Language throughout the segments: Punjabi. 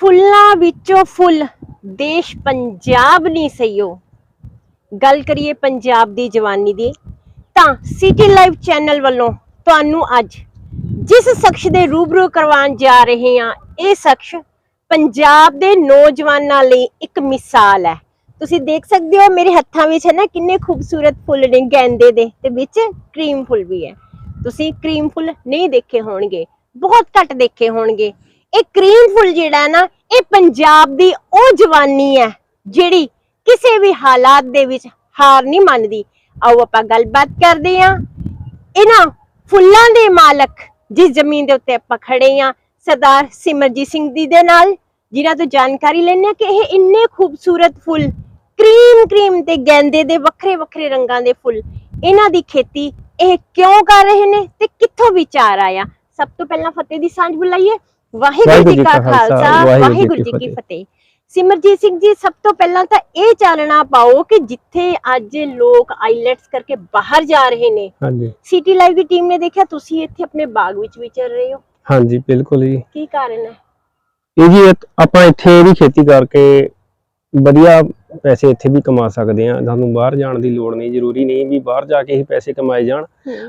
ਫੁੱਲਾਂ ਵਿੱਚੋਂ ਫੁੱਲ, ਦੇਸ਼ ਪੰਜਾਬ ਨਹੀਂ ਸਈਓ ਗੱਲ ਕਰੀਏ ਪੰਜਾਬ ਦੀ ਜਵਾਨੀ ਦੀ, ਤਾਂ ਸਿਟੀ ਲਾਈਵ ਚੈਨਲ ਵੱਲੋਂ ਤੁਹਾਨੂੰ ਅੱਜ ਜਿਸ ਸ਼ਖਸ ਦੇ ਰੂਬਰੂ ਕਰਵਾਉਣ ਜਾ ਰਹੇ ਹਾਂ, ਇਹ ਸ਼ਖਸ ਪੰਜਾਬ ਦੇ ਨੌਜਵਾਨਾਂ ਲਈ ਇੱਕ ਮਿਸਾਲ ਹੈ। ਤੁਸੀਂ ਦੇਖ ਸਕਦੇ ਹੋ ਮੇਰੇ ਹੱਥਾਂ ਵਿੱਚ ਹੈ ਨਾ ਕਿੰਨੇ ਖੂਬਸੂਰਤ ਫੁੱਲ ਨੇ ਗੈਂਦੇ ਦੇ ਤੇ ਵਿੱਚ ਕਰੀਮ ਫੁੱਲ ਵੀ ਹੈ। ਤੁਸੀਂ ਕਰੀਮ ਫੁੱਲ ਨਹੀਂ ਦੇਖੇ ਹੋਣਗੇ, ਬਹੁਤ ਘੱਟ ਦੇਖੇ ਹੋਣਗੇ। ਇਹ ਕਰੀਮ ਫੁੱਲ ਜਿਹੜਾ ਹੈ ਨਾ, ਇਹ ਪੰਜਾਬ ਦੀ ਉਹ ਜਵਾਨੀ ਹੈ, ਜਿਹੜੀ ਕਿਸੇ ਵੀ ਹਾਲਾਤ ਦੇ ਵਿੱਚ ਹਾਰ ਨਹੀਂ ਮੰਨਦੀ। ਆਓ ਆਪਾਂ ਗੱਲਬਾਤ ਕਰਦੇ ਹਾਂ। ਇਹਨਾਂ ਫੁੱਲਾਂ ਦੇ ਮਾਲਕ ਜਿਸ ਜ਼ਮੀਨ ਦੇ ਉੱਤੇ ਆਪਾਂ ਖੜੇ ਹਾਂ, ਸਰਦਾਰ ਸਿਮਰਜੀਤ ਸਿੰਘ ਜੀ ਦੇ ਨਾਲ, ਜਿਨ੍ਹਾਂ ਤੋਂ ਜਾਣਕਾਰੀ ਲੈਣੇ ਆ ਕਿ ਇਹ ਇੰਨੇ ਖੂਬਸੂਰਤ ਫੁੱਲ, ਕਰੀਮ ਕਰੀਮ ਤੇ ਗੈਂਦੇ ਦੇ ਵੱਖਰੇ ਵੱਖਰੇ ਰੰਗਾਂ ਦੇ ਫੁੱਲ, ਇਹਨਾਂ ਦੀ ਖੇਤੀ ਇਹ ਕਿਉਂ ਕਰ ਰਹੇ ਨੇ ਤੇ ਕਿੱਥੋਂ ਵਿਚਾਰ ਆਇਆ? ਸਭ ਤੋਂ ਪਹਿਲਾਂ ਫਤਿਹ ਦੀ ਸਾਂਝ ਬੁਲਾਈਏ। ਵਾਹਿਗੁਰੂ ਜੀ ਕਾ ਖਾਲਸਾ ਵਾਹਿਗੁਰੂ ਜੀ ਕੀ ਫਤਿਹ। ਸਿਮਰਜੀਤ ਸਿੰਘ ਜੀ ਸਭ ਤੋਂ ਪਹਿਲਾਂ ਤਾਂ ਇਹ ਚਾਨਣਾ ਪਾਓ ਕਿ ਜਿੱਥੇ ਅੱਜ ਲੋਕ ਆਈਲੈਟਸ ਕਰਕੇ ਬਾਹਰ ਜਾ ਰਹੇ ਨੇ। ਹਾਂਜੀ। ਸਿਟੀ ਲਾਈਵ ਦੀ ਟੀਮ ਨੇ ਦੇਖਿਆ ਤੁਸੀਂ ਇੱਥੇ ਆਪਣੇ ਬਾਗ ਵਿੱਚ ਵਿਚਰ ਰਹੇ ਹੋ। ਹਾਂਜੀ ਬਿਲਕੁਲ ਜੀ। ਕੀ ਕਾਰਨ ਹੈ? ਇਹ ਜੀ ਆਪਾਂ ਇੱਥੇ ਇਹਦੀ ਖੇਤੀ ਕਰਕੇ ਵਧੀਆ ਪੈਸੇ ਇੱਥੇ ਵੀ ਕਮਾ ਸਕਦੇ ਆ ਸਾਨੂੰ ਬਾਹਰ ਜਾਣ ਦੀ ਲੋੜ ਨਹੀਂ ਜ਼ਰੂਰੀ ਨਹੀਂ ਵੀ ਬਾਹਰ ਜਾ ਕੇ ਹੀ ਪੈਸੇ ਕਮਾਏ ਜਾਣ।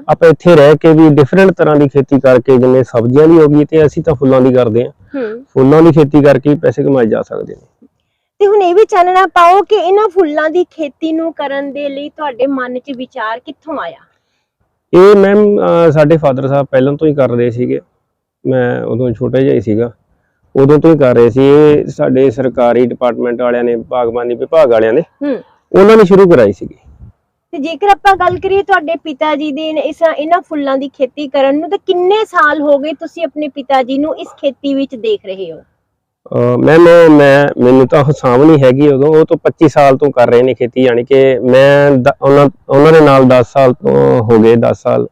ਆਪਾਂ ਇੱਥੇ ਰਹਿ ਕੇ ਵੀ ਡਿਫਰੈਂਟ ਤਰ੍ਹਾਂ ਦੀ ਖੇਤੀ ਕਰਕੇ ਜਿਵੇਂ ਸਬਜ਼ੀਆਂ ਦੀ ਹੋ ਗਈ ਤੇ ਅਸੀਂ ਤਾਂ ਫੁੱਲਾਂ ਦੀ ਕਰਦੇ ਆ। ਫੁੱਲਾਂ ਦੀ ਖੇਤੀ ਕਰਕੇ ਪੈਸੇ ਕਮਾਏ ਜਾ ਸਕਦੇ ਨੇ। ਤੇ ਹੁਣ ਇਹ ਵੀ ਚਾਨਣਾ ਪਾਓ ਕਿ ਇਹਨਾਂ ਫੁੱਲਾਂ ਦੀ ਖੇਤੀ ਨੂੰ ਕਰਨ ਦੇ ਲਈ ਤੁਹਾਡੇ ਮਨ 'ਚ ਵਿਚਾਰ ਕਿੱਥੋਂ ਆਇਆ? ਇਹ ਮੈਮ ਸਾਡੇ ਫਾਦਰ ਸਾਹਿਬ ਪਹਿਲਾਂ ਤੋਂ ਹੀ ਕਰ ਰਹੇ ਸੀਗੇ। ਮੈਂ ਉਦੋਂ ਛੋਟਾ ਜਿਹਾ ਹੀ ਸੀਗਾ। ਉਦੋਂ ਤੋਂ ਹੀ ਕਰ ਰਹੇ ਸੀ ਇਹ ਸਾਡੇ ਸਰਕਾਰੀ ਡਿਪਾਰਟਮੈਂਟ ਵਾਲਿਆਂ ਨੇ ਬਾਗਬਾਨੀ ਵਿਭਾਗ ਵਾਲਿਆਂ ਨੇ। ਹੂੰ। ਉਹਨਾਂ ਨੇ ਸ਼ੁਰੂ ਕਰਾਈ ਸੀਗੀ। ਤੇ ਜੇਕਰ ਆਪਾਂ ਗੱਲ ਕਰੀਏ ਤੁਹਾਡੇ ਪਿਤਾ ਜੀ ਦੇ ਇਸ ਇਹਨਾਂ ਫੁੱਲਾਂ ਦੀ ਖੇਤੀ ਕਰਨ ਨੂੰ ਤਾਂ ਕਿੰਨੇ ਸਾਲ ਹੋ ਗਏ ਤੁਸੀਂ ਆਪਣੇ ਪਿਤਾ ਜੀ ਨੂੰ ਇਸ ਖੇਤੀ ਵਿੱਚ ਦੇਖ ਰਹੇ ਹੋ? ਮੈਮ ਮੈਂ ਮੈਨੂੰ ਤਾਂ ਹਸਾਬ ਨਹੀਂ ਹੈਗੀ ਉਦੋਂ ਉਹ ਤੋਂ 25 ਸਾਲ ਤੋਂ ਕਰ ਰਹੇ ਨੇ ਖੇਤੀ ਯਾਨੀ ਕਿ ਮੈਂ ਉਹਨਾਂ ਉਹਨਾਂ ਦੇ ਨਾਲ 10 ਸਾਲ ਤੋਂ ਹੋ ਗਏ 10 ਸਾਲ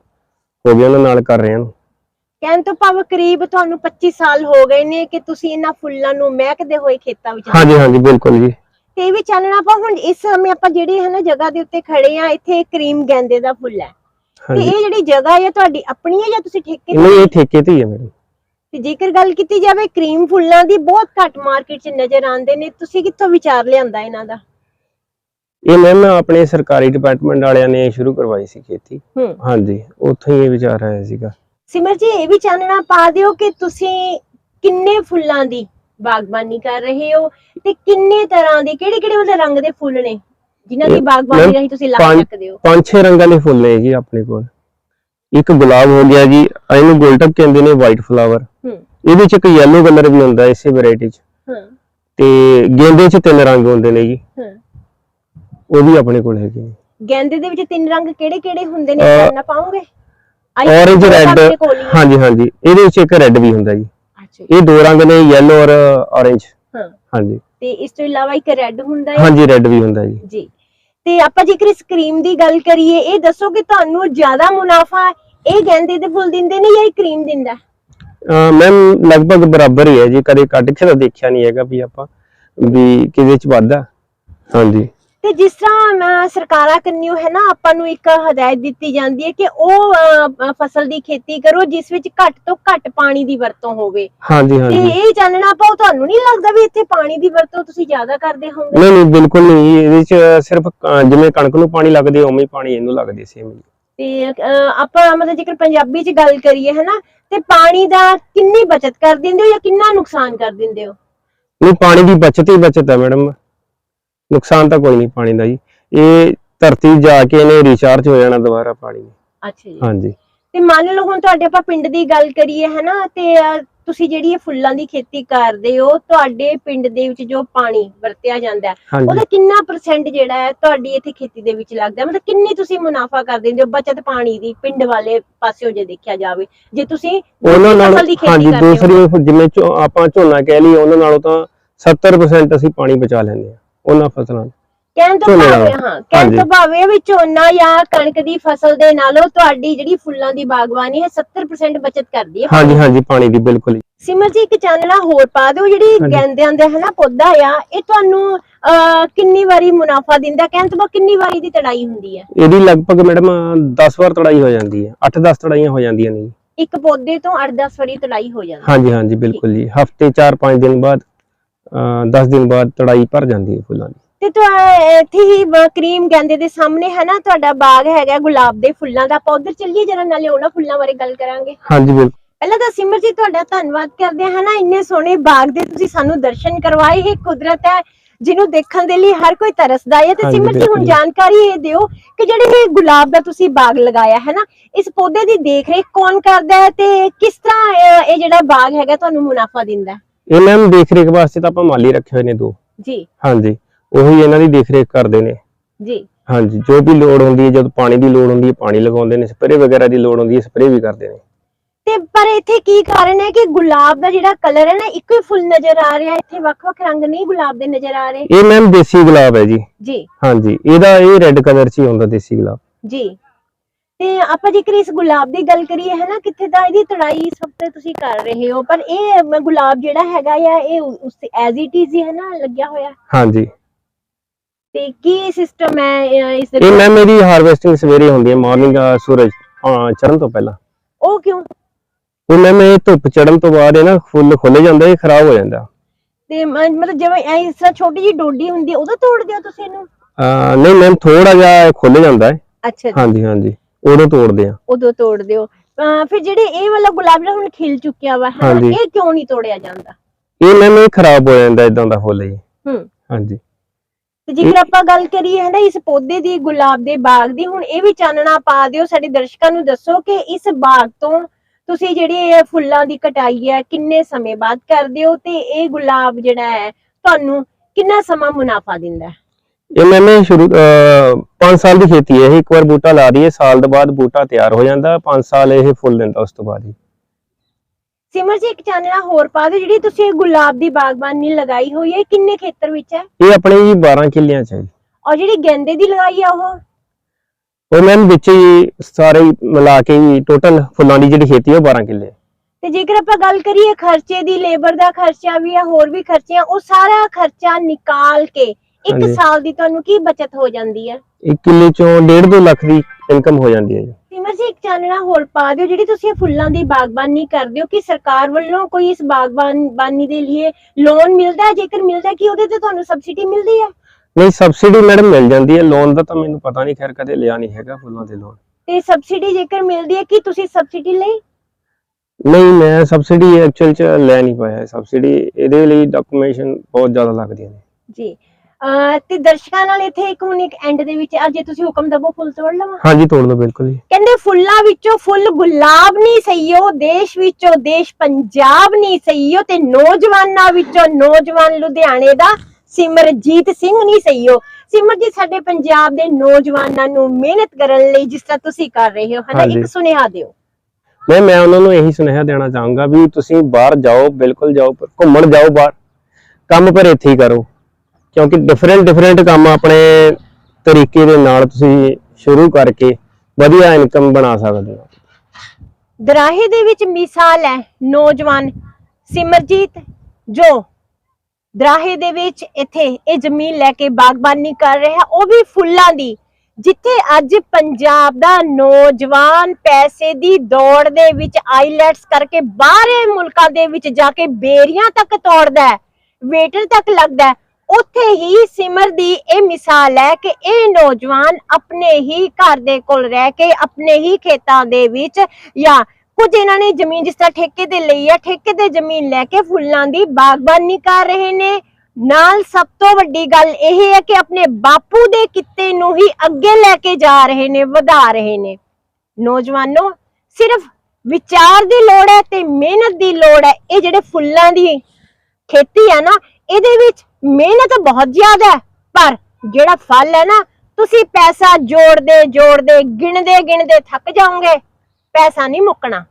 ਹੋ ਗਏ ਉਹਨਾਂ ਨਾਲ ਕਰ ਰਿਹਾ ਨੂੰ। ਕਹਿਣ ਤੋਂ ਭਾਵ ਕਰੀਬ ਤੁਹਾਨੂੰ 25 ਸਾਲ ਹੋ ਗਏ ਨੇ ਕਿ ਤੁਸੀਂ ਇਹਨਾਂ ਫੁੱਲਾਂ ਨੂੰ ਮਹਿਕਦੇ ਹੋਏ ਖੇਤਾਂ ਵਿੱਚ ਹਾਂਜੀ ਹਾਂਜੀ ਬਿਲਕੁਲ ਜੀ। ਤੇ ਇਹ ਵੀ ਚਾਨਣਾ ਪਾ ਹੁਣ ਇਸ ਸਮੇਂ ਆਪਾਂ ਜਿਹੜੇ ਹੈ ਨਾ ਜਗ੍ਹਾ ਦੇ ਉੱਤੇ ਖੜੇ ਆ ਇੱਥੇ ਕਰੀਮ ਗੈਂਦੇ ਦਾ ਫੁੱਲ ਹੈ। ਤੇ ਇਹ ਜਿਹੜੀ ਜਗ੍ਹਾ ਹੈ ਤੁਹਾਡੀ ਆਪਣੀ ਹੈ ਜਾਂ ਤੁਸੀਂ ਠੇਕੇ ਤੇ? ਨਹੀਂ ਇਹ ਠੇਕੇ ਤੇ ਹੀ ਹੈ ਮੇਰੇ। ਤੇ ਜੇਕਰ ਗੱਲ ਕੀਤੀ ਜਾਵੇ ਕਰੀਮ ਫੁੱਲਾਂ ਦੀ ਬਹੁਤ ਘੱਟ ਮਾਰਕੀਟ 'ਚ ਨਜ਼ਰ ਆਉਂਦੇ ਨੇ। ਤੁਸੀਂ ਕਿੱਥੋਂ ਵਿਚਾਰ ਲਿਆਂਦਾ ਇਹਨਾਂ ਦਾ? ਇਹ ਮੈਮ ਆਪਣੇ ਸਰਕਾਰੀ ਡਿਪਾਰਟਮੈਂਟ ਵਾਲਿਆਂ ਨੇ ਸ਼ੁਰੂ ਕਰਵਾਈ ਸੀ ਖੇਤੀ। ਹਾਂਜੀ ਉੱਥੋਂ ਹੀ ਇਹ ਵਿਚਾਰ ਆਇਆ ਸੀਗਾ। ਸਿਮਰ ਜੀ ਇਹ ਵੀ ਚਾਨਣਾ ਪਾ ਦਿਓ ਕਿ ਤੁਸੀਂ ਕਿੰਨੇ ਫੁੱਲਾਂ ਦੀ ਬਾਗਬਾਨੀ ਕਰ ਰਹੇ ਹੋ ਤੇ ਕਿੰਨੇ ਤਰ੍ਹਾਂ ਦੇ ਕਿਹੜੇ ਕਿਹੜੇ ਉਹਦੇ ਰੰਗ ਦੇ ਫੁੱਲ ਨੇ ਜਿਨ੍ਹਾਂ ਦੀ ਬਾਗਬਾਨੀ ਰਾਹੀਂ ਤੁਸੀਂ ਲਾ ਸਕਦੇ ਹੋ? ਪੰਜ ਛੇ ਰੰਗਾਂ ਦੇ ਫੁੱਲ ਨੇ ਜੀ ਆਪਣੇ ਕੋਲ। ਇੱਕ ਗੁਲਾਬ ਹੋ ਗਿਆ ਜੀ ਇਹਨੂੰ ਗੋਲਡਨ ਕਹਿੰਦੇ ਨੇ ਵਾਈਟ ਫਲਾਵਰ ਇਹਦੇ ਚ ਇੱਕ ਯੈਲੋ ਕਲਰ ਵੀ ਹੁੰਦਾ ਇਸੇ ਵੈਰਾਈਟੀ ਚ। ਹਾਂ। ਤੇ ਗੇਂਦੇ ਚ ਤਿੰਨ ਰੰਗ ਹੁੰਦੇ ਨੇ ਜੀ। ਹਾਂ। ਉਹ ਵੀ ਆਪਣੇ ਕੋਲ ਹੈਗੇ ਨੇ। ਗੈਂਦੇ ਦੇ ਵਿੱਚ ਤਿੰਨ ਰੰਗ ਕਿਹੜੇ ਕਿਹੜੇ ਹੁੰਦੇ ਨੇ? ਜਾਣਨਾ ਪਾਉਂਗੇ orange ਰੈੱਡ ਹਾਂਜੀ ਹਾਂਜੀ। ਇਹਦੇ ਵਿੱਚ ਇੱਕ ਰੈੱਡ ਵੀ ਹੁੰਦਾ ਜੀ। ਅੱਛਾ ਇਹ ਦੋ ਰੰਗ ਨੇ ਯੈਲੋ ਔਰ ਔਰੇਂਜ ਹਾਂ। ਹਾਂਜੀ। ਤੇ ਇਸ ਤੋਂ ਇਲਾਵਾ ਇੱਕ ਰੈੱਡ ਹੁੰਦਾ ਹੈ। ਹਾਂਜੀ ਰੈੱਡ ਵੀ ਹੁੰਦਾ ਜੀ। ਜੀ। ਤੇ ਆਪਾਂ ਜੇਕਰ ਇਸ ਕਰੀਮ ਦੀ ਗੱਲ ਕਰੀਏ ਇਹ ਦੱਸੋ ਕਿ ਤੁਹਾਨੂੰ ਜ਼ਿਆਦਾ ਮੁਨਾਫਾ ਇਹ ਗੈਂਦੇ ਦੇ ਫੁੱਲ ਦਿੰਦੇ ਨੇ ਜਾਂ ਇਹ ਕਰੀਮ ਦਿੰਦਾ? ਮੈਮ ਲਗਭਗ ਬਰਾਬਰ ਹੀ ਹੈ ਜੀ। ਕਦੇ ਕੱਢ ਕੇ ਤਾਂ ਦੇਖਿਆ ਨਹੀਂ ਹੈਗਾ ਵੀ ਆਪਾਂ ਵੀ ਕਿਹਦੇ ਚ ਵਾਧਾ ਹਾਂਜੀ। ਤੇ ਜਿਸ ਤਰ੍ਹਾਂ ਸਰਕਾਰਾਂ ਕੰਨਿਓ ਹੈ ਨਾ ਆਪਾਂ ਨੂੰ ਇੱਕ ਹਦਾਇਤ ਦਿੱਤੀ ਜਾਂਦੀ ਹੈ ਕਿ ਉਹ ਫਸਲ ਦੀ ਖੇਤੀ ਕਰੋ ਜਿਸ ਵਿੱਚ ਘੱਟ ਤੋਂ ਘੱਟ ਪਾਣੀ ਦੀ ਵਰਤੋਂ ਹੋਵੇ। ਹਾਂਜੀ ਤੇ ਹਾਂਜੀ ਇਹ ਜਾਣਨਾ ਪਾਓ ਤੁਹਾਨੂੰ ਨਹੀਂ ਲੱਗਦਾ ਵੀ ਇੱਥੇ ਪਾਣੀ ਦੀ ਵਰਤੋਂ ਤੁਸੀਂ ਜ਼ਿਆਦਾ ਕਰਦੇ ਹੋਵੋਗੇ? ਨਹੀਂ ਨਹੀਂ ਬਿਲਕੁਲ ਨਹੀਂ। ਇਹਦੇ ਚ ਸਿਰਫ ਜਿਵੇਂ ਕਣਕ ਨੂੰ ਪਾਣੀ ਲੱਗਦੇ ਉਵੇਂ ਹੀ ਪਾਣੀ ਇਹਨੂੰ ਲੱਗਦੇ ਸੇਮ ਤੇ ਅ, ਆਪਾਂ ਮਤਲਬ ਜੇਕਰ ਪੰਜਾਬੀ ਚ ਗੱਲ ਕਰੀਏ ਹੈ ਨਾ ਤੇ ਪਾਣੀ ਦਾ ਕਿੰਨੀ ਬਚਤ ਕਰ ਦਿੰਦੇ ਹੋ ਜਾਂ ਕਿੰਨਾ ਨੁਕਸਾਨ ਕਰ ਦਿੰਦੇ ਹੋ? ਨਹੀਂ ਪਾਣੀ ਦੀ ਬਚਤ ਹੀ ਬਚਤ ਹੈ ਮੈਡਮ। ਨੁਕਸਾਨ ਤਾਂ ਕੋਈ ਨਹੀਂ ਪਾਣੀ ਦਾ ਜੀ। ਇਹ ਧਰਤੀ ਜਾ ਕੇ ਇਹਨੇ ਰੀਚਾਰਜ ਹੋ ਜਾਣਾ ਦੁਬਾਰਾ ਪਾਣੀ ਅੱਛਾ ਜੀ। ਹਾਂਜੀ। ਤੇ ਮੰਨ ਲਓ ਹੁਣ ਤੁਹਾਡੇ ਆਪਾਂ ਪਿੰਡ ਦੀ ਗੱਲ ਕਰੀਏ ਹੈ ਨਾ ਤੇ ਤੁਸੀਂ ਜਿਹੜੀ ਇਹ ਫੁੱਲਾਂ ਦੀ ਖੇਤੀ ਕਰਦੇ ਹੋ ਤੁਹਾਡੇ ਪਿੰਡ ਦੇ ਵਿੱਚ ਜੋ ਪਾਣੀ ਵਰਤਿਆ ਜਾਂਦਾ ਹੈ ਹਾਂਜੀ। ਉਹਦਾ ਕਿੰਨਾ ਪਰਸੈਂਟ ਜਿਹੜਾ ਹੈ ਤੁਹਾਡੀ ਇੱਥੇ ਖੇਤੀ ਦੇ ਵਿੱਚ ਲੱਗਦਾ? ਹੈ? ਮਤਲਬ ਕਿੰਨੀ ਤੁਸੀਂ ਮੁਨਾਫਾ ਕਰ ਦਿੰਦੇ ਹੋ ਬਚਤ ਪਾਣੀ ਦੀ ਪਿੰਡ ਵਾਲੇ ਪਾਸਿਓ ਜੇ ਦੇਖਿਆ ਜਾਵੇ? ਜੇ ਤੁਸੀਂ ਉਹਨਾਂ ਨਾਲ ਫਸਲ ਦੀ ਖੇਤੀ ਹਾਂਜੀ ਕਰਦੇ ਹੋ। ਦੂਸਰੀ ਜਿਵੇਂ ਝੋ- ਆਪਾਂ ਝੋਨਾ ਕਹਿ ਲਈਏ ਉਹਨਾਂ ਨਾਲੋਂ ਤਾਂ 70% ਅਸੀਂ ਪਾਣੀ ਬਚਾ ਲੈਂਦੇ ਆ ਉਹਨਾਂ ਫਸਲਾਂ। ਕਹਿਣ ਤੋਂ ਝੋਨੇ ਭਾਵੇਂ ਨਾਲ। ਹਾਂ ਕਹਿਣ ਤੋਂ। ਭਾਵੇਂ ਵੀ ਝੋਨਾ ਜਾਂ ਕਣਕ ਦੀ ਫਸਲ ਦੇ ਨਾਲੋਂ ਤੁਹਾਡੀ ਜਿਹੜੀ ਫੁੱਲਾਂ ਦੀ ਬਾਗਬਾਨੀ ਹੈ 70% ਬਚਤ ਕਰਦੀ ਹੈ ਹਾਂਜੀ ਹਾਂਜੀ ਪਾਣੀ ਦੀ ਬਿਲਕੁਲ ਹੀ। ਸਿਮਰ ਜੀ ਇੱਕ ਚਾਨਣਾ ਹੋਰ ਪਾ ਦਿਓ ਜਿਹੜੀ ਹਾਂਜੀ। ਗੈਂਦਿਆਂ ਦਾ ਹੈ ਨਾ ਪੌਦਾ ਆ ਇਹ ਤੁਹਾਨੂੰ ਅਹ, ਕਿੰਨੀ ਵਾਰੀ ਮੁਨਾਫਾ ਦਿੰਦਾ ਕਹਿਣ ਤੋਂ ਕਿੰਨੀ ਵਾਰੀ ਦੀ ਤੜਾਈ ਹੁੰਦੀ ਹੈ ਇਹਦੀ ਲਗਭਗ ਮੈਡਮ 10 ਵਾਰ ਤੜਾਈ ਹੋ ਜਾਂਦੀ ਹੈ 8-10 ਤੜਾਈਆਂ ਹੋ ਜਾਂਦੀਆਂ ਨੇ ਜੀ। ਇੱਕ ਪੌਦੇ ਤੋਂ 8-10 ਵਾਰੀ ਤੜਾਈ ਹੋ ਜਾਂਦੀ ਹੈ ਹਾਂਜੀ ਹਾਂਜੀ ਬਿਲਕੁਲ ਜੀ ਹਫ਼ਤੇ 4-5 ਦਿਨ ਬਾਅਦ 10 ਦਿਨ ਬਾਅਦ ਤੜਾਈ ਭਰ ਜਾਂਦੀ ਹੈ ਫੁੱਲਾਂ ਦੀ। ਤੇ ਤੁਹਾ ਇੱਥੇ ਹੀ ਕਰੀਮ ਕਹਿੰਦੇ ਦੇ ਸਾਹਮਣੇ ਹੈ ਨਾ ਤੁਹਾਡਾ ਬਾਗ ਹੈਗਾ ਗੁਲਾਬ ਦੇ ਫੁੱਲਾਂ ਦਾ। ਆਪਾਂ ਉਧਰ ਚੱਲੀਏ ਜਰਾ ਨਾਲੇ ਉਹਨਾਂ ਫੁੱਲਾਂ ਬਾਰੇ ਗੱਲ ਕਰਾਂਗੇ। ਹਾਂਜੀ ਬਿਲਕੁਲ। ਪਹਿਲਾਂ ਤਾਂ ਸਿਮਰ ਜੀ ਤੁਹਾਡਾ ਧੰਨਵਾਦ ਕਰਦੇ ਹਾਂ ਨਾ ਇੰਨੇ ਸੋਹਣੇ ਬਾਗ ਦੇ ਤੁਸੀਂ ਸਾਨੂੰ ਦਰਸ਼ਨ ਕਰਵਾਏ ਇਹ ਕੁਦਰਤ ਹੈ ਜਿਹਨੂੰ ਦੇਖਣ ਦੇ ਲਈ ਹਰ ਕੋਈ ਤਰਸਦਾ ਹੈ। ਤੇ ਸਿਮਰ ਜੀ ਹੁਣ। ਜਾਣਕਾਰੀ ਇਹ ਦਿਓ ਕਿ ਜਿਹੜੇ ਇਹ ਗੁਲਾਬ ਦਾ ਤੁਸੀਂ ਬਾਗ ਲਗਾਇਆ ਹੈ ਨਾ ਇਸ ਪੌਦੇ ਦੀ ਦੇਖਰੇਖ ਕੌਣ ਕਰਦਾ ਹੈ ਤੇ ਕਿਸ ਤਰ੍ਹਾਂ ਇਹ ਜਿਹੜਾ ਬਾਗ ਹੈਗਾ ਤੁਹਾਨੂੰ ਮੁਨਾਫਾ ਦਿੰਦਾ ਹੈ? ਇਹ ਮੈਮ ਦੇਖ ਰੇਖ ਵਾਸਤੇ ਤਾਂ ਆਪਾਂ ਮਾਲੀ ਰੱਖੇ ਹੋਏ ਨੇ ਦੋ। ਜੀ। ਹਾਂਜੀ। ਉਹੀ ਇਹਨਾਂ ਦੀ ਦੇਖ ਰੇਖ ਕਰਦੇ ਨੇ। ਜੀ। ਹਾਂਜੀ ਜੋ ਵੀ ਲੋੜ ਹੁੰਦੀ ਹੈ ਜਦੋਂ ਪਾਣੀ ਦੀ ਲੋੜ ਹੁੰਦੀ ਹੈ ਪਾਣੀ ਲਗਾਉਂਦੇ ਨੇ ਸਪਰੇਅ ਵਗੈਰਾ ਦੀ ਲੋੜ ਹੁੰਦੀ ਹੈ ਸਪਰੇਅ ਵੀ ਕਰਦੇ ਨੇ। ਤੇ ਪਰ ਇੱਥੇ ਕੀ ਕਾਰਨ ਹੈ ਕਿ ਗੁਲਾਬ ਦਾ ਜਿਹੜਾ ਕਲਰ ਹੈ ਨਾ ਇੱਕੋ ਹੀ ਫੁੱਲ ਨਜ਼ਰ ਆ ਰਿਹਾ ਇੱਥੇ ਵੱਖ-ਵੱਖ ਰੰਗ ਨਹੀਂ ਗੁਲਾਬ ਦੇ ਨਜ਼ਰ ਆ ਰਹੇ। ਇਹ ਮੈਮ ਦੇਸੀ ਗੁਲਾਬ ਹੈ ਜੀ। ਜੀ। ਹਾਂਜੀ ਇਹਦਾ ਇਹ ਰੈੱਡ ਕਲਰ 'ਚ ਹੀ ਹੁੰਦਾ ਦੇਸੀ ਗੁਲਾਬ। ਜੀ। ਤੇ ਆਪਾਂ ਜੇਕਰ ਇਸ ਗੁਲਾਬ ਦੀ ਗੱਲ ਕਰੀਏ ਹੈ ਨਾ ਕਿੱਥੇ ਤਾਂ ਇਹਦੀ ਤੜਾਈ ਇਸ ਵਕਤ ਤੁਸੀਂ ਕਰ ਰਹੇ ਹੋ ਪਰ ਇਹ ਗੁਲਾਬ ਜਿਹੜਾ ਹੈਗਾ ਆ ਇਹ ਉਸ ਐਜ਼ ਇਟ ਇਜ਼ ਹੀ ਹੈ ਨਾ ਲੱਗਿਆ ਹੋਇਆ। ਹਾਂਜੀ। ਤੇ ਕੀ ਸਿਸਟਮ ਹੈ ਇਸ ਇਹ ਮੈਮ ਇਹਦੀ ਹਾਰਵੈਸਟਿੰਗ ਸਵੇਰੇ ਹੁੰਦੀ ਹੈ ਮਾਰਨਿੰਗ ਸੂਰਜ ਅਹ, ਚੜ੍ਹਨ ਤੋਂ ਪਹਿਲਾਂ। ਉਹ ਕਿਉਂ? ਉਹ ਮੈਮ ਇਹ ਧੁੱਪ ਚੜ੍ਹਨ ਤੋਂ ਬਾਅਦ ਇਹ ਨਾ ਫੁੱਲ ਖੁੱਲ ਜਾਂਦਾ ਇਹ ਖਰਾਬ ਹੋ ਜਾਂਦਾ। ਤੇ ਮਤਲਬ ਜਿਵੇਂ ਇਸ ਤਰ੍ਹਾਂ ਛੋਟੀ ਜੀ ਡੋਡੀ ਹੁੰਦੀ ਹੈ ਉਦੋਂ ਤੋੜਦੇ ਹੋ ਤੁਸੀਂ ਇਹਨੂੰ? ਨਹੀਂ ਮੈਮ ਥੋੜਾ ਜਿਹਾ ਖੁੱਲ ਜਾਂਦਾ ਹੈ। ਅੱਛਾ ਹਾਂਜੀ ਹਾਂਜੀ। ਉਦੋਂ ਤੋੜਦੇ ਆ। ਉਦੋਂ ਤੋੜਦੇ ਹੋ। ਅ, ਫਿਰ ਜਿਹੜੇ ਇਹ ਵਾਲਾ ਗੁਲਾਬ ਜਿਹੜਾ ਹੁਣ ਖਿਲ ਚੁੱਕਿਆ ਵਾ ਹੈ ਹਾਂਜੀ। ਇਹ ਕਿਉਂ ਨਹੀਂ ਤੋੜਿਆ ਜਾਂਦਾ? ਇਹ ਮੈਮ ਇਹ ਖਰਾਬ ਹੋ ਜਾਂਦਾ ਇਦਾਂ ਦਾ ਫੁੱਲ ਜੀ। ਹੂੰ। ਹਾਂਜੀ। ਤੇ ਜੇਕਰ ਆਪਾਂ ਗੱਲ ਕਰੀਏ ਹੈ ਨਾ ਇਸ ਪੌਦੇ ਦੀ ਗੁਲਾਬ ਦੇ ਬਾਗ ਦੀ ਹੁਣ ਇਹ ਵੀ ਚਾਨਣਾ ਪਾ ਦਿਓ ਸਾਡੇ ਦਰਸ਼ਕਾਂ ਨੂੰ ਦੱਸੋ ਕਿ ਇਸ ਬਾਗ ਤੋਂ ਤੁਸੀਂ ਜਿਹੜੀ ਇਹ ਫੁੱਲਾਂ ਦੀ ਕਟਾਈ ਹੈ ਕਿੰਨੇ ਸਮੇਂ ਬਾਅਦ ਕਰਦੇ ਹੋ ਤੇ ਇਹ ਗੁਲਾਬ ਜਿਹੜਾ ਹੈ ਤੁਹਾਨੂੰ ਕਿੰਨਾ ਸਮਾਂ ਮੁਨਾਫਾ ਦਿੰਦਾ ਹੈ? ਇਹ ਇਹ ਸ਼ੁਰੂ 5 ਸਾਲ ਦੀ ਖੇਤੀ ਹੈ। ਇਹ ਇੱਕ ਵਾਰ ਬੂਟਾ ਲਾ ਦਈਏ ਸਾਲ ਦੇ ਬਾਅਦ ਬੂਟਾ ਤਿਆਰ ਹੋ ਜਾਂਦਾ। 5 ਸਾਲ ਇਹ ਫੁੱਲ ਦਿੰਦਾ ਉਸ ਤੋਂ ਬਾਅਦ ਹੀ। ਸਿਮਰ ਜੀ ਇੱਕ ਚਾਨਣਾ ਹੋਰ ਪਾ ਦਿਓ। ਜਿਹੜੀ ਤੁਸੀਂ ਇਹ ਗੁਲਾਬ ਦੀ ਬਾਗਬਾਨੀ ਲਗਾਈ ਹੋਈ ਹੈ ਇਹ ਕਿੰਨੇ ਖੇਤਰ ਵਿੱਚ ਹੈ? ਇਹ ਆਪਣੇ ਜੀ 12 ਕਿੱਲਿਆਂ ਚ ਹੈ ਜੀ। ਔਰ ਜਿਹੜੀ ਗੈਂਦੇ ਦੀ ਲਗਾਈ ਆ ਉਹ? ਉਹ ਮੈਮ ਵਿੱਚ ਹੀ ਸਾਰੇ ਹੀ ਮਿਲਾ ਕੇ ਹੀ ਟੋਟਲ ਫੁੱਲਾਂ ਦੀ ਜਿਹੜੀ ਖੇਤੀ ਹੈ ਉਹ 12 ਕਿੱਲੇ ਹੈ। ਤੇ ਜੇਕਰ ਆਪਾਂ ਗੱਲ ਕਰੀਏ ਖਰਚੇ ਦੀ ਲੇਬਰ ਦਾ ਖਰਚਾ ਵੀ ਆ ਹੋਰ ਵੀ ਖਰਚੇ ਆ ਉਹ ਸਾਰਾ ਖਰਚਾ ਨਿਕਾਲ ਕੇ ਇੱਕ ਹਾਂਜੀ। ਸਾਲ ਦੀ ਤੁਹਾਨੂੰ ਕੀ ਬਚਤ ਹੋ ਜਾਂਦੀ ਹੈ ਇੱਕ ਕਿੱਲੇ ਚੋਂ 1.5 2 ਲੱਖ ਦੀ ਇਨਕਮ ਹੋ ਜਾਂਦੀ ਹੈ ਜੀ। ਸਿਮਰ ਜੀ ਇੱਕ ਚਾਨਣਾ ਹੋਰ ਪਾ ਦਿਓ ਜਿਹੜੀ ਤੁਸੀਂ ਇਹ ਫੁੱਲਾਂ ਦੀ ਬਾਗਬਾਨੀ ਕਰਦੇ ਹੋ ਕਿ ਸਰਕਾਰ ਵੱਲੋਂ ਕੋਈ ਇਸ ਬਾਗਬਾਨੀ ਦੇ ਲਈ ਲੋਨ ਮਿਲਦਾ ਹੈ? ਜੇਕਰ ਮਿਲਦਾ ਹੈ ਕਿ ਉਹਦੇ ਤੇ ਤੁਹਾਨੂੰ ਸਬਸਿਡੀ ਮਿਲਦੀ ਹੈ ਨਹੀਂ ਸਬਸਿਡੀ ਮੈਡਮ ਮਿਲ ਜਾਂਦੀ ਹੈ। ਲੋਨ ਦਾ ਤਾਂ ਮੈਨੂੰ ਪਤਾ ਨਹੀਂ ਖੈਰ ਕਦੇ ਲਿਆ ਨਹੀਂ ਹੈਗਾ ਫੁੱਲਾਂ ਦੇ ਲੋਨ ਤੇ ਸਬਸਿਡੀ ਜੇਕਰ ਮਿਲਦੀ ਹੈ ਕਿ ਤੁਸੀਂ ਸਬਸਿਡੀ ਲਈ? ਨਹੀਂ ਮੈਂ ਸਬਸਿਡੀ ਐਕਚੁਅਲ ਚ ਲੈ ਨਹੀਂ ਪਾਇਆ। ਸਬਸਿਡੀ ਇਹਦੇ ਲਈ ਡਾਕੂਮੈਂਟੇਸ਼ਨ ਬਹੁਤ ਜ਼ਿਆਦਾ ਲੱਗਦੀਆਂ ਨੇ। ਜੀ। ਤੇ ਦਰਸ਼ਕਾਂ ਨਾਲ ਇੱਥੇ ਇੱਕ ਹੁਣ ਇੱਕ ਐਂਡ ਦੇ ਵਿੱਚ ਅੱਜ ਤੁਸੀਂ ਹੁਕਮ ਦਵੋ ਫੁੱਲ ਤੋੜ ਲਵਾਂ? ਹਾਂਜੀ ਤੋੜ ਲਓ ਬਿਲਕੁਲ ਜੀ। ਕਹਿੰਦੇ ਫੁੱਲਾਂ ਵਿੱਚੋਂ ਫੁੱਲ ਗੁਲਾਬ ਨਹੀਂ ਸਈਓ ਦੇਸ਼ ਵਿੱਚੋਂ ਦੇਸ਼ ਪੰਜਾਬ ਨਹੀਂ ਸਈਓ ਤੇ ਨੌਜਵਾਨਾਂ ਵਿੱਚੋਂ ਨੌਜਵਾਨ ਲੁਧਿਆਣੇ ਦਾ ਸਿਮਰਜੀਤ ਸਿੰਘ ਨਹੀਂ ਸਈਓ ਸਿਮਰ ਜੀ ਸਾਡੇ ਪੰਜਾਬ ਦੇ ਨੌਜਵਾਨਾਂ ਨੂੰ ਮਿਹਨਤ ਕਰਨ ਲਈ ਜਿਸ ਤਰ੍ਹਾਂ ਤੁਸੀਂ ਕਰ ਰਹੇ ਹੋ ਹਨਾ। ਇੱਕ ਸੁਨੇਹਾ ਦਿਓ। ਮੈਂ ਮੈਂ ਉਹਨਾਂ ਨੂੰ ਇਹੀ ਸੁਨੇਹਾ ਦੇਣਾ ਚਾਹੂੰਗਾ ਵੀ ਤੁਸੀਂ ਬਾਹਰ ਜਾਓ ਬਿਲਕੁਲ ਜਾਓ ਪਰ ਘੁੰਮਣ ਜਾਓ ਬਾਹਰ। ਕੰਮ ਪਰ ਇੱਥੇ ਹੀ ਕਰੋ। ਕਿਉਂਕਿ ਡਿਫਰੈਂਟ ਡਿਫਰੈਂਟ ਕੰਮ ਆਪਣੇ ਤਰੀਕੇ ਦੇ ਨਾਲ ਤੁਸੀਂ ਸ਼ੁਰੂ ਕਰਕੇ ਵਧੀਆ ਇਨਕਮ ਬਣਾ ਸਕਦੇ ਹੋ। ਦਰਾਹੇ ਦੇ ਵਿੱਚ ਮਿਸਾਲ ਹੈ ਨੌਜਵਾਨ ਸਿਮਰਜੀਤ, ਜੋ ਦਰਾਹੇ ਦੇ ਵਿੱਚ ਇੱਥੇ ਇਹ ਜ਼ਮੀਨ ਲੈ ਕੇ ਬਾਗਬਾਨੀ ਕਰ ਰਿਹਾ, ਉਹ ਵੀ ਫੁੱਲਾਂ ਦੀ, ਜਿੱਥੇ ਅੱਜ ਪੰਜਾਬ ਦਾ ਨੌਜਵਾਨ ਪੈਸੇ ਦੀ ਦੌੜ ਦੇ ਵਿੱਚ ਆਈਲੈਟਸ ਕਰਕੇ ਬਾਹਰੇ ਮੁਲਕਾਂ ਦੇ ਵਿੱਚ ਜਾ ਕੇ ਬੇਰੀਆਂ ਤੱਕ ਤੋੜਦਾ ਹੈ, ਵੇਟਰ ਤੱਕ ਲੱਗਦਾ ਹੈ। ਉੱਥੇ ਹੀ ਸਿਮਰ ਦੀ ਇਹ ਮਿਸਾਲ ਹੈ ਕਿ ਇਹ ਨੌਜਵਾਨ ਆਪਣੇ ਹੀ ਘਰ ਦੇ ਕੋਲ ਰਹਿ ਕੇ ਆਪਣੇ ਹੀ ਖੇਤਾਂ ਦੇ ਵਿੱਚ ਜਾਂ ਕੁਝ ਇਹਨਾਂ ਨੇ ਜ਼ਮੀਨ ਜਿਸ ਤਰ੍ਹਾਂ ਠੇਕੇ ਤੇ ਲਈ ਹੈ ਠੇਕੇ ਤੇ ਜ਼ਮੀਨ ਲੈ ਕੇ ਫੁੱਲਾਂ ਦੀ ਬਾਗਬਾਨੀ ਕਰ ਰਹੇ ਨੇ। ਨਾਲ ਸਭ ਤੋਂ ਵੱਡੀ ਗੱਲ ਇਹ ਹੈ ਕਿ ਆਪਣੇ ਬਾਪੂ ਦੇ ਕਿੱਤੇ ਨੂੰ ਹੀ ਅੱਗੇ ਲੈ ਕੇ ਜਾ ਰਹੇ ਨੇ, ਵਧਾ ਰਹੇ ਨੇ। ਨੌਜਵਾਨੋ, ਸਿਰਫ ਵਿਚਾਰ ਦੀ ਲੋੜ ਹੈ ਤੇ ਮਿਹਨਤ ਦੀ ਲੋੜ ਹੈ। ਇਹ ਜਿਹੜੇ ਫੁੱਲਾਂ ਦੀ ਖੇਤੀ ਹੈ ਨਾ, ਇਹਦੇ ਵਿੱਚ ਮਿਹਨਤ ਬਹੁਤ ਜ਼ਿਆਦਾ ਹੈ, ਪਰ ਜਿਹੜਾ ਫਲ ਹੈ ਨਾ, ਤੁਸੀਂ ਪੈਸਾ ਜੋੜਦੇ ਜੋੜਦੇ ਗਿਣਦੇ ਗਿਣਦੇ ਥੱਕ ਜਾਓਗੇ। ਪੈਸਾ ਨਹੀਂ ਮੁੱਕਣਾ।